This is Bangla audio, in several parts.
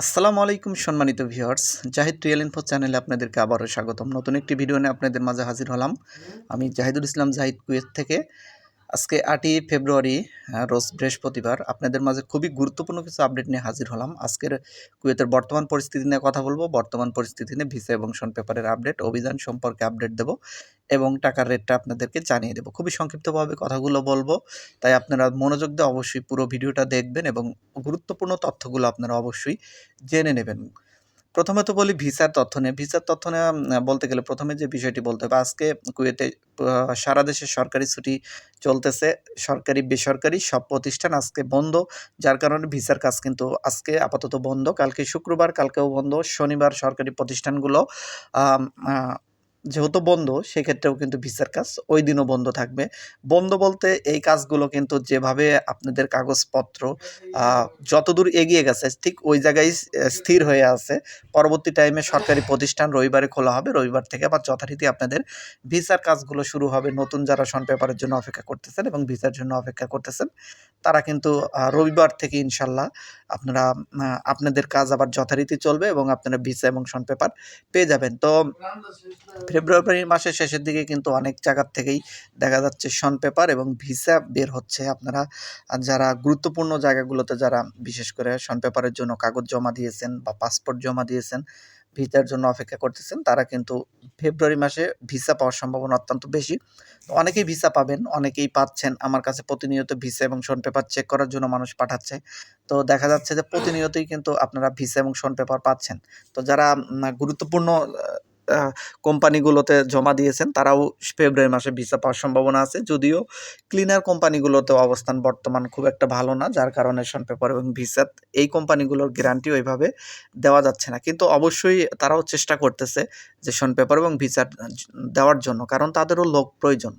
আসসালামু আলাইকুম সম্মানিত ভিউয়ার্স, জাহিদ রিয়েল ইনফো চ্যানেলে আপনাদেরকে আবারও স্বাগতম। নতুন একটি ভিডিও নিয়ে আপনাদের মাঝে হাজির হলাম। আমি জাহিদুল ইসলাম জাহিদ কুয়েত থেকে। আজকে আটই ফেব্রুয়ারি রোজ বৃহস্পতিবার। আপনাদের মাঝে খুবই গুরুত্বপূর্ণ কিছু আপডেট নিয়ে হাজির হলাম। আজকের কুয়েতের বর্তমান পরিস্থিতি নিয়ে কথা বলব। বর্তমান পরিস্থিতি নিয়ে ভিসা এবং শন পেপারের আপডেট অভিযান সম্পর্কে আপডেট দেব এবং টাকার রেটটা আপনাদেরকে জানিয়ে দেবো। খুবই সংক্ষিপ্তভাবে কথাগুলো বলব। তাই আপনারা মনোযোগ দিয়ে অবশ্যই পুরো ভিডিওটা দেখবেন এবং গুরুত্বপূর্ণ তথ্যগুলো আপনারা অবশ্যই জেনে নেবেন। প্রথমে তো বলি ভিসার তথ্য নিয়ে। ভিসার তথ্য নিয়ে বলতে গেলে প্রথমে যে বিষয়টি বলতে হবে, আজকে কুয়েতে সারা দেশে সরকারি ছুটি চলতেছে, সরকারি, বেসরকারি সব প্রতিষ্ঠান আজকে বন্ধ, যার কারণে ভিসার কাজ কিন্তু আজকে আপাতত বন্ধ। কালকে শুক্রবার, কালকেও বন্ধ। শনিবার সরকারি প্রতিষ্ঠানগুলো যেহেতু বন্ধ, সেক্ষেত্রেও কিন্তু ভিসার কাজ ওই দিনও বন্ধ থাকবে। বন্ধ বলতে এই কাজগুলো কিন্তু যেভাবে আপনাদের কাগজপত্র যতদূর এগিয়ে গেছে, ঠিক ওই জায়গায় স্থির হয়ে আছে। পরবর্তী টাইমে সরকারি প্রতিষ্ঠান রবিবারে খোলা হবে, রবিবার থেকে আবার যথারীতি আপনাদের ভিসার কাজগুলো শুরু হবে। নতুন যারা সন পেপারের জন্য অপেক্ষা করতেছেন এবং ভিসার জন্য অপেক্ষা করতেছেন, তারা কিন্তু রবিবার থেকে ইনশাল্লাহ আপনারা আপনাদের কাজ আবার যথারীতি চলবে এবং আপনারা ভিসা এবং সন পেপার পেয়ে যাবেন। তো ফেব্রুয়ারি মাসের শেষের দিকে কিন্তু অনেক জায়গার থেকেই দেখা যাচ্ছে শন পেপার এবং ভিসা বের হচ্ছে। আপনারা, যারা গুরুত্বপূর্ণ জায়গাগুলোতে যারা, বিশেষ করে শন পেপারের জন্য কাগজ জমা দিয়েছেন বা পাসপোর্ট জমা দিয়েছেন, ভিসার জন্য অপেক্ষা করতেছেন, তারা কিন্তু ফেব্রুয়ারি মাসে ভিসা পাওয়ার সম্ভাবনা অত্যন্ত বেশি। অনেকেই ভিসা পাবেন, অনেকেই পাচ্ছেন। আমার কাছে প্রতিনিয়ত ভিসা এবং শন পেপার চেক করার জন্য মানুষ পাঠাচ্ছে। তো দেখা যাচ্ছে যে প্রতিনিয়তই কিন্তু আপনারা ভিসা এবং শন পেপার পাচ্ছেন। তো যারা গুরুত্বপূর্ণ কোম্পানিগুলোতে জমা দিয়েছেন, তারাও ফেব্রুয়ারি মাসে ভিসা পাওয়ার সম্ভাবনা আছে। যদিও ক্লিনার কোম্পানিগুলোতেও অবস্থান বর্তমান খুব একটা ভালো না, যার কারণে শন পেপার এবং ভিসা এই কোম্পানিগুলোর গ্যারান্টি ওইভাবে দেওয়া যাচ্ছে না। কিন্তু অবশ্যই তারাও চেষ্টা করতেছে যে শন পেপার এবং ভিসা দেওয়ার জন্য, কারণ তাদেরও লোক প্রয়োজন।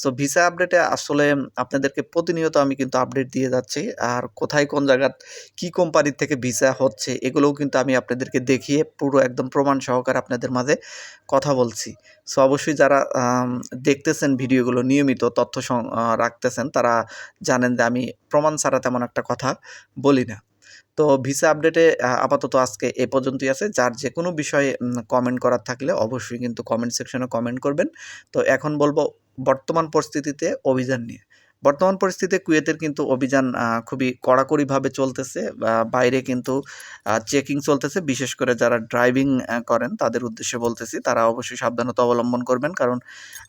সো ভিসা আপডেটে আসলে আপনাদেরকে প্রতিনিয়ত আমি কিন্তু আপডেট দিয়ে যাচ্ছি। আর কোথায় কোন জায়গার কি কোম্পানির থেকে ভিসা হচ্ছে, এগুলোও কিন্তু আমি আপনাদেরকে দেখিয়ে পুরো একদম প্রমাণ সহকারে আপনাদের মাঝে কথা বলছি। সো অবশ্যই যারা দেখতেছেন ভিডিওগুলো নিয়মিত তথ্য রাখতেছেন, তারা জানেন যে আমি প্রমাণ ছাড়া তেমন একটা কথা বলি না। তো ভিসা আপডেটে আপাতত আজকে এ পর্যন্তই আছে। যার যে কোনো বিষয়ে কমেন্ট করার থাকলে অবশ্যই কিন্তু কমেন্ট সেকশনে কমেন্ট করবেন। তো এখন বলব, বর্তমান পরিস্থিতিতে অভিযান নিয়ে। বর্তমান পরিস্থিতিতে কুয়েতের কিন্তু অভিযান খুবই কড়াকড়িভাবে চলতেছে বাইরে কিন্তু চেকিং চলতেছে। বিশেষ করে যারা ড্রাইভিং করেন তাদের উদ্দেশ্যে বলতেছি, তারা অবশ্যই সাবধানতা অবলম্বন করবেন। কারণ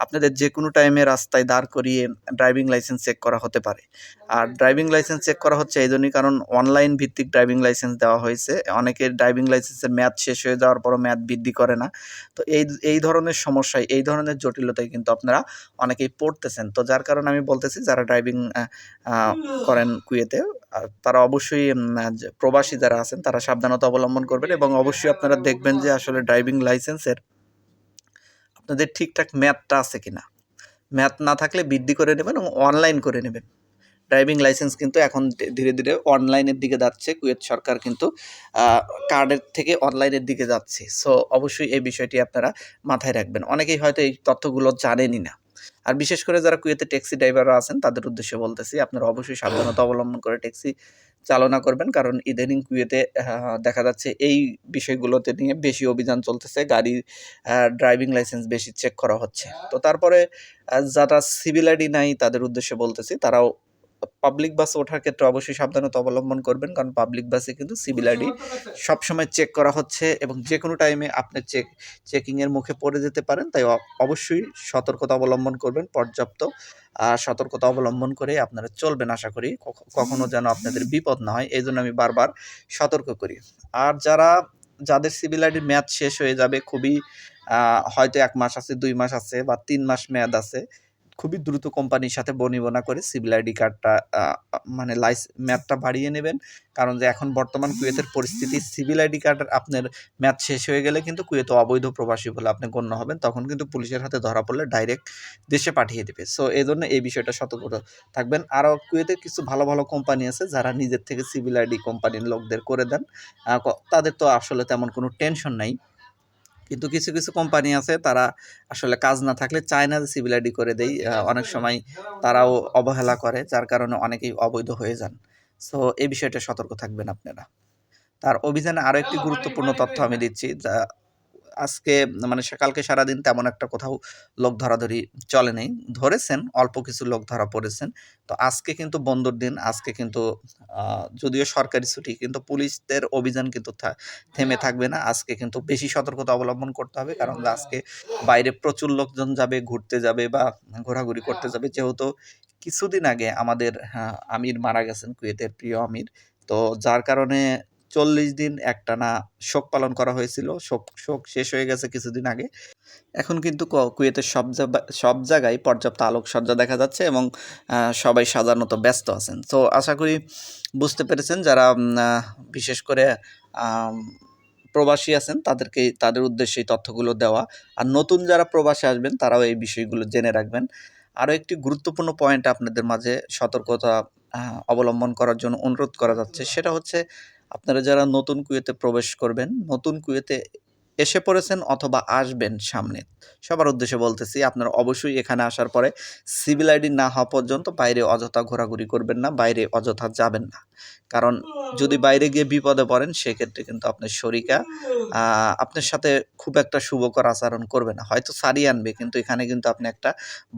আপনাদের যে কোনো টাইমে রাস্তায় দাঁড় করিয়ে ড্রাইভিং লাইসেন্স চেক করা হতে পারে। আর ড্রাইভিং লাইসেন্স চেক করা হচ্ছে এই জন্যই কারণ অনলাইন ভিত্তিক ড্রাইভিং লাইসেন্স দেওয়া হয়েছে। অনেকের ড্রাইভিং লাইসেন্সের মেয়াদ শেষ হয়ে যাওয়ার পরও মেয়াদ বৃদ্ধি করে না। তো এই এই ধরনের সমস্যায়, এই ধরনের জটিলতায় কিন্তু আপনারা অনেকেই পড়তেছেন। তো যার কারণে আমি বলতেছি, যারা ড্রাইভিং করেন কুয়েতে তারা অবশ্যই প্রবাসী যারা আছেন, তারা সাবধানতা অবলম্বন করবেন এবং অবশ্যই আপনারা দেখবেন যে আসলে ড্রাইভিং লাইসেন্সের আপনাদের ঠিকঠাক ম্যাথটা আছে কিনা। ম্যাথ না থাকলে বৃদ্ধি করে নেবেন এবং অনলাইন করে নেবেন। ড্রাইভিং লাইসেন্স কিন্তু এখন ধীরে ধীরে অনলাইনের দিকে যাচ্ছে। কুয়েত সরকার কিন্তু কার্ডের থেকে অনলাইনের দিকে যাচ্ছে। সো অবশ্যই এই বিষয়টি আপনারা মাথায় রাখবেন। অনেকেই হয়তো এই তথ্যগুলো জানেনই না। আর বিশেষ করে যারা কুয়েতে ট্যাক্সি ড্রাইভাররা আছেন, তাদের উদ্দেশ্যে বলতেছি, আপনারা অবশ্যই সাবধানতা অবলম্বন করে ট্যাক্সি চালনা করবেন। কারণ ইদানিং কুয়েতে দেখা যাচ্ছে এই বিষয়গুলোতে নিয়ে বেশি অভিযান চলতেছে। গাড়ির ড্রাইভিং লাইসেন্স বেশি চেক করা হচ্ছে। তো তারপরে যারা সিভিল আইডি নাই, তাদের উদ্দেশ্যে বলতেছি, তারাও পাবলিক বাসে ওঠার ক্ষেত্রে অবশ্যই সাবধানতা অবলম্বন করবেন, কারণ পাবলিক বাসে কিন্তু সিভিল আইডি সবসময় চেক করা হচ্ছে এবং যে কোনো টাইমে আপনি চেক চেকিংয়ের মুখে পড়ে যেতে পারেন, তাই অবশ্যই সতর্কতা অবলম্বন করবেন পর্যাপ্ত। সতর্কতা অবলম্বন করে আপনারা চলবেন আশা করি কখনো যেন আপনাদের বিপদ না হয় এই জন্য আমি বারবার সতর্ক করি। আর যারা, যাদের সিভিল আইডির মেয়াদ শেষ হয়ে যাবে, খুবই হয়তো এক মাস আছে, দুই মাস আছে বা তিন মাস মেয়াদ আছে খুবই দ্রুত কোম্পানির সাথে বনিবনা করে সিভিল আইডি কার্ডটা মানে লাইস ম্যাথটা বাড়িয়ে নেবেন। কারণ যে এখন বর্তমান কুয়েতের পরিস্থিতি, সিভিল আইডি কার্ড আপনার ম্যাথ শেষ হয়ে গেলে কিন্তু কুয়েত অবৈধ প্রবাসী বলে আপনি গণ্য হবেন। তখন কিন্তু পুলিশের হাতে ধরা পড়লে ডাইরেক্ট দেশে পাঠিয়ে দেবে। সো, এই জন্য এই বিষয়টা সতর্ক থাকবেন। আরও কুয়েতের কিছু ভালো ভালো কোম্পানি আছে যারা নিজের থেকে সিভিল আইডি কোম্পানির লোকদের করে দেন। তাদের তো আসলে তেমন কোনো টেনশন নাই। কিন্তু কিছু কিছু কোম্পানি আছে তারা আসলে কাজ না থাকলে চায়না যে সিভিল আইডি করে দেয় অনেক সময় তারাও অবহেলা করে, যার কারণে অনেকেই অবৈধ হয়ে যান। সো এই বিষয়টা সতর্ক থাকবেন আপনারা। তার অভিযানে আরও একটি গুরুত্বপূর্ণ তথ্য আমি দিচ্ছি, যা আজকে মানে সে- কালকে সারাদিন তেমন একটা কোথাও লোক ধরাধরি চলে নেই। ধরেছেন, অল্প কিছু লোক ধরা পড়েছেন। তো আজকে কিন্তু বন্দর দিন, আজকে কিন্তু যদিও সরকারি ছুটি, কিন্তু পুলিশদের অভিযান কিন্তু থেমে থাকবে না। আজকে কিন্তু বেশি সতর্কতা অবলম্বন করতে হবে, কারণ আজকে বাইরে প্রচুর লোকজন যাবে, ঘুরতে যাবে বা ঘোরাঘুরি করতে যাবে। যেহেতু কিছুদিন আগে আমাদের আমির মারা গেছেন, কুয়েতের প্রিয় আমির। তো যার কারণে চল্লিশ দিন একটানা শোক পালন করা হয়েছিল। শোক শোক শেষ হয়ে গেছে কিছুদিন আগে। এখন কিন্তু কুয়েতের সব সব জায়গায় পর্যাপ্ত আলোকসজ্জা দেখা যাচ্ছে এবং সবাই সাজানোতে ব্যস্ত আছেন। তো আশা করি বুঝতে পেরেছেন যারা বিশেষ করে প্রবাসী আছেন তাদেরকে, তাদের উদ্দেশ্যে এই তথ্যগুলো দেওয়া। আর নতুন যারা প্রবাসী আসবেন তারাও এই বিষয়গুলো জেনে রাখবেন। আরও একটি গুরুত্বপূর্ণ পয়েন্ট আপনাদের মাঝে সতর্কতা অবলম্বন করার জন্য অনুরোধ করা যাচ্ছে। সেটা হচ্ছে আপনারা যারা নতুন কুয়েতে প্রবেশ করবেন নতুন কুয়েতে এসে পড়েছেন অথবা আসবেন সামনে। সবার উদ্দেশ্যে বলতেছি, আপনারা অবশ্যই এখানে আসার পরে সিভিল আইডি না হওয়া পর্যন্ত বাইরে অযথা ঘোরাঘুরি করবেন না, বাইরে অযথা যাবেন না। কারণ যদি বাইরে গিয়ে বিপদে পড়েন, সেক্ষেত্রে কিন্তু আপনার শরিকা আপনার সাথে খুব একটা শুভকর আচরণ করবে না। হয়তো সারিয়ে আনবে, কিন্তু এখানে কিন্তু আপনি একটা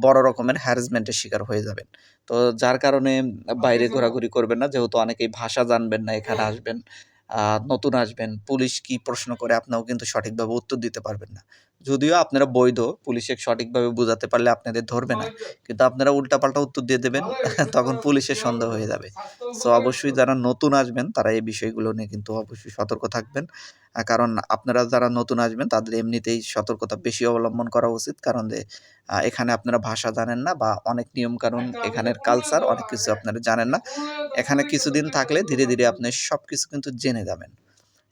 বড় রকমের হ্যারাসমেন্টের শিকার হয়ে যাবেন। তো যার কারণে বাইরে ঘোরাঘুরি করবেন না, যেহেতু অনেকেই ভাষা জানবেন না, এখানে আসবেন। নতুন আসবেন পুলিশ কি প্রশ্ন করে আপনাও কিন্তু সঠিকভাবে উত্তর দিতে পারবেন না। যদিও আপনারা বৈধ, পুলিশে সঠিকভাবে বোঝাতে পারলে আপনাদের ধরবে না। কিন্তু আপনারা উল্টাপাল্টা উত্তর দিয়ে দেবেন, তখন পুলিশের সন্দেহ হয়ে যাবে। সো অবশ্যই যারা নতুন আসবেন, তারা এই বিষয়গুলো নিয়ে কিন্তু অবশ্যই সতর্ক থাকবেন। কারণ আপনারা যারা নতুন আসবেন, তাদের এমনিতেই সতর্কতা বেশি অবলম্বন করা উচিত। কারণ যে এখানে আপনারা ভাষা জানেন না বা অনেক নিয়ম কানুন এখানের কালচার অনেক কিছু আপনারা জানেন না। এখানে কিছুদিন থাকলে ধীরে ধীরে আপনি সব কিছু কিন্তু জেনে যাবেন।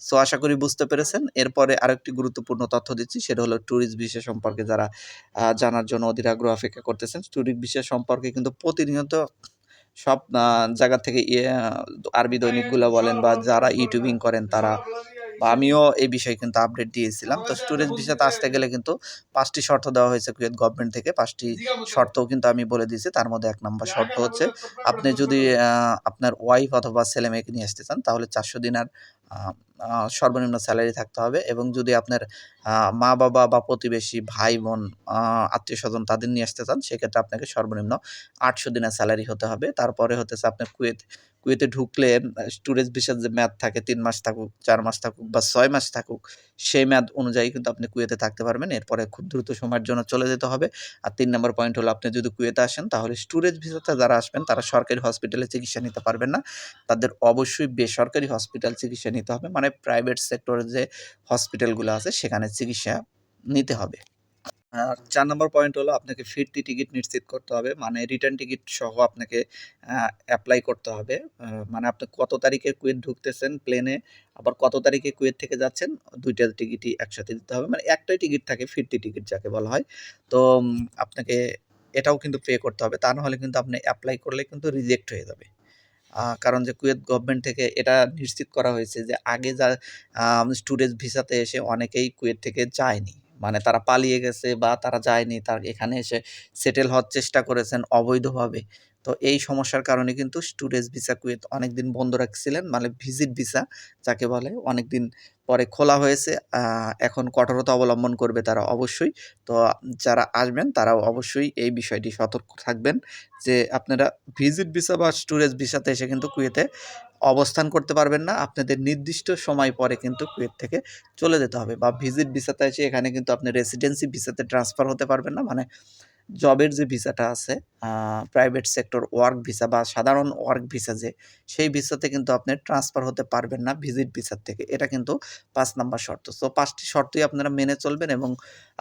সো আশা করি বুঝতে পেরেছেন। এরপরে আরেকটি গুরুত্বপূর্ণ তথ্য দিচ্ছি সেটা হলো ট্যুরিস্ট ভিসা সম্পর্কে যারা জানার জন্য অধীর আগ্রহ অপেক্ষা করতেছেন। ট্যুরিস্ট ভিসা সম্পর্কে কিন্তু প্রতিনিয়ত সব জায়গা থেকে আরবি দৈনিকগুলো বলেন বা যারা ইউটিউবিং করেন তারা বা আমিও এই বিষয়ে কিন্তু আপডেট দিয়েছিলাম। তো স্টুডেন্ট ভিসাতে আসতে গেলে কিন্তু পাঁচটি শর্ত দেওয়া হয়েছে কুয়েত গভর্নমেন্ট থেকে। পাঁচটি শর্তও কিন্তু আমি বলে দিয়েছি। তার মধ্যে এক নম্বর শর্ত হচ্ছে আপনি যদি আপনার ওয়াইফ অথবা ছেলে মেয়েকে নিয়ে আসতে চান তাহলে চারশো আহ, আহ, সর্বনিম্ন স্যালারি থাকতে হবে এবং যদি আপনার মা বাবা বা প্রতিবেশী, ভাই বোন আত্মীয় স্বজন তাদের নিয়ে আসতে চান, সেক্ষেত্রে আপনাকে সর্বনিম্ন আটশো দিনের স্যালারি হতে হবে। তারপরে হতেছে আপনার কুয়েত, কুয়েতে ঢুকলে স্টুডেন্ট ভিসার যে ম্যাদ থাকে তিন মাস থাকুক, চার মাস থাকুক বা ছয় মাস থাকুক, সেই ম্যাদ অনুযায়ী কিন্তু আপনি কুয়েতে থাকতে পারবেন। এরপরে খুব দ্রুত সময়ের জন্য চলে যেতে হবে। আর তিন নম্বর পয়েন্ট হলো আপনি যদি কুয়েতে আসেন, তাহলে স্টুডেন্ট ভিসাতে যারা আসবেন, তারা সরকারি হসপিটালে চিকিৎসা নিতে পারবেন না। তাদের অবশ্যই বেসরকারি হসপিটাল চিকিৎসা নিতে হবে। মানে প্রাইভেট সেক্টরের যে হসপিটালগুলো আছে, সেখানে চিকিৎসা নিতে হবে। আর চার নম্বর পয়েন্ট হলো আপনাকে ফিরতি টিকিট নিশ্চিত করতে হবে। মানে রিটার্ন টিকিট সহ আপনাকে অ্যাপ্লাই করতে হবে। মানে আপনি কত তারিখে কুয়েত ঢুকতেছেন প্লেনে আবার কত তারিখে কুয়েত থেকে যাচ্ছেন, দুইটা টিকিটই একসাথে দিতে হবে। মানে একটাই টিকিট থাকে, ফিরতি টিকিট যাকে বলা হয়। তো আপনাকে এটাও কিন্তু পে করতে হবে। তা নাহলে কিন্তু আপনি অ্যাপ্লাই করলে কিন্তু রিজেক্ট হয়ে যাবে। কারণ যে কুয়েত গভর্নমেন্ট থেকে এটা নিশ্চিত করা হয়েছে যে আগে যা স্টুডেন্ট ভিসাতে এসে অনেকেই কুয়েত থেকে যায়নি। মানে তারা পালিয়ে গেছে বা তারা যায়নি, তার এখানে এসে সেটেল হওয়ার চেষ্টা করেছেন অবৈধভাবে। তো এই সমস্যার কারণে কিন্তু স্টুডেন্ট ভিসা কুয়েত অনেক দিন বন্ধ রাখছিলেন মানে ভিজিট ভিসা যাকে বলে অনেক দিন পরে খোলা হয়েছে। এখন কঠোরতা অবলম্বন করবে তারা অবশ্যই। তো যারা আসবেন তারাও অবশ্যই এই বিষয়টি সতর্ক থাকবেন যে আপনারা ভিজিট ভিসা বা স্টুডেন্ট ভিসাতে এসে কিন্তু কুয়েতে অবস্থান করতে পারবেন না। আপনাদের নির্দিষ্ট সময় পরে কিন্তু কুয়েত থেকে চলে যেতে হবে বা ভিজিট ভিসাতে এসে এখানে কিন্তু আপনি রেসিডেন্সি ভিসাতে ট্রান্সফার হতে পারবেন না। মানে জবের যে ভিসাটা আছে প্রাইভেট সেক্টর ওয়ার্ক ভিসা বা সাধারণ ওয়ার্ক ভিসা যে, সেই ভিসাতে কিন্তু আপনি ট্রান্সফার হতে পারবেন না ভিজিট ভিসার থেকে। এটা কিন্তু পাঁচ নাম্বার শর্ত। সো পাঁচটি শর্তই আপনারা মেনে চলবেন এবং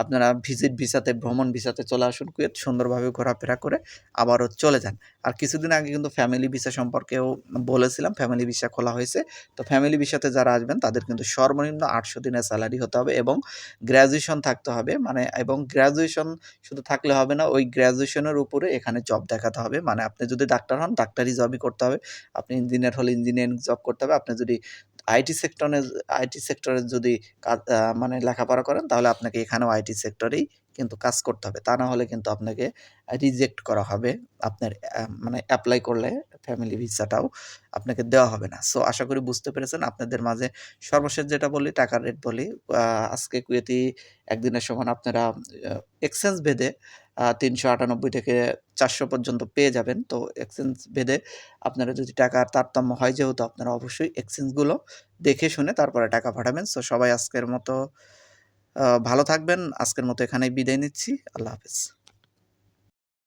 আপনারা ভিজিট ভিসাতে ভ্রমণ ভিসাতে চলে আসুন কুয়েত সুন্দরভাবে ঘোরাফেরা করে আবারও চলে যান। আর কিছুদিন আগে কিন্তু ফ্যামিলি ভিসা সম্পর্কেও বলেছিলাম ফ্যামিলি ভিসা খোলা হয়েছে। তো ফ্যামিলি ভিসাতে যারা আসবেন, তাদের কিন্তু সর্বনিম্ন আটশো দিনের স্যালারি হতে হবে এবং গ্র্যাজুয়েশন থাকতে হবে। মানে এবং গ্র্যাজুয়েশন শুধু থাকলে হবে না, ওই গ্র্যাজুয়েশনের উপরে এখানে জব দেখাতে হবে। মানে আপনি যদি ডাক্তার হন ডাক্তারি জবই করতে হবে। আপনি ইঞ্জিনিয়ার হলে ইঞ্জিনিয়ারিং জব করতে হবে। আপনি যদি আইটি সেক্টরে আইটি সেক্টরে যদি মানে লেখাপড়া করেন, তাহলে আপনাকে এখানেও আইটি সেক্টরেই কিন্তু কাজ করতে হবে। তা না হলে কিন্তু আপনাকে রিজেক্ট করা হবে। আপনার মানে অ্যাপ্লাই করলে ফ্যামিলি ভিসাটাও আপনাকে দেওয়া হবে না। সো আশা করি বুঝতে পেরেছেন। আপনাদের মাঝে সর্বশেষ যেটা বলি, টাকার রেট বলি আজকে কুয়েতি একদিনের সমান আপনারা এক্সচেঞ্জ ভেদে তিনশো আটানব্বই থেকে চারশো পর্যন্ত পেয়ে যাবেন। তো এক্সচেঞ্জ ভেদে আপনারা যদি টাকার তারতম্য হয় যেহেতু আপনারা অবশ্যই এক্সচেঞ্জগুলো দেখে শুনে তারপরে টাকা পাঠাবেন। সো সবাই আজকের মতো ভালো থাকবেন। আজকের মতো এখানেই বিদায় নিচ্ছি। আল্লাহ হাফেজ।